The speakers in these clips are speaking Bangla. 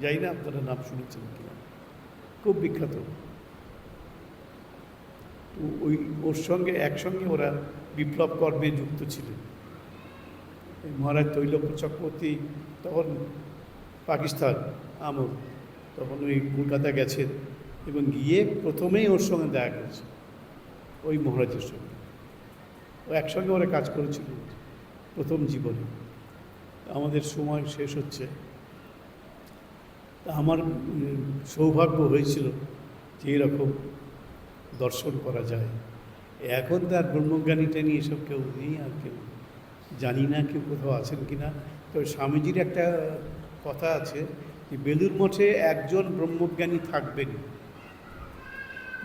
যাই না, আপনারা নাম শুনেছেন কিনা খুব বিখ্যাত। ওই, ওর সঙ্গে একসঙ্গে ওরা বিপ্লব কর্মে যুক্ত ছিলেন। মহারাজ তৈলক্য চক্রবর্তী তখন পাকিস্তান আমল, তখন ওই কলকাতা গেছেন এবং গিয়ে প্রথমেই ওর সঙ্গে দেখা করেছে ওই মহারাজের সঙ্গে। ও একসঙ্গে ওরা কাজ করেছিল প্রথম জীবনে। আমাদের সময় শেষ হচ্ছে। আমার সৌভাগ্য হয়েছিল যে এরকম দর্শন করা যায়। এখন তো আর ব্রহ্মজ্ঞানীটা নিয়ে এসব কেউ নেই, আর কেউ জানি না কেউ কোথাও আছেন কি না তবে স্বামীজির একটা কথা আছে যে বেলুর মঠে একজন ব্রহ্মজ্ঞানী থাকবেন।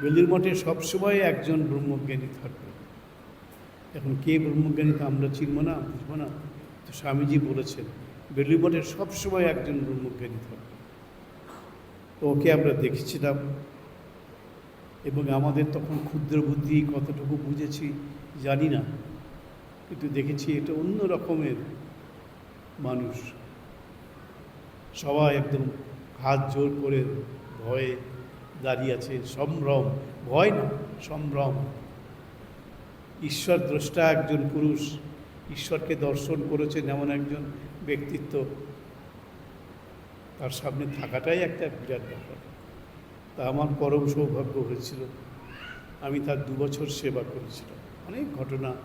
বেলুর মঠে সবসময় একজন ব্রহ্মজ্ঞানী থাকবে এখন কে ব্রহ্মজ্ঞানী তা আমরা চিনব না, বুঝব না। তো স্বামীজি বলেছেন বেলুর মঠে সবসময় একজন ব্রহ্মজ্ঞানী থাকবে ওকে আমরা দেখেছিলাম। এবং আমাদের তখন ক্ষুদ্র বুদ্ধি কতটুকু বুঝেছি জানি না। কিন্তু দেখেছি এটা অন্য রকমের মানুষ। সবাই একদম হাত জোর করে ভয়ে দাঁড়িয়ে আছে। সম্ভ্রম। ভয় না, সম্ভ্রম। ঈশ্বর দ্রষ্টা একজন পুরুষ। ঈশ্বরকে দর্শন করেছেন এমন একজন ব্যক্তিত্ব। তার সামনে থাকাটাই একটা বিরাট ব্যাপার। তা আমার পরম সৌভাগ্য হয়েছিল। আমি তার দু বছর সেবা করেছিলাম। অনেক ঘটনা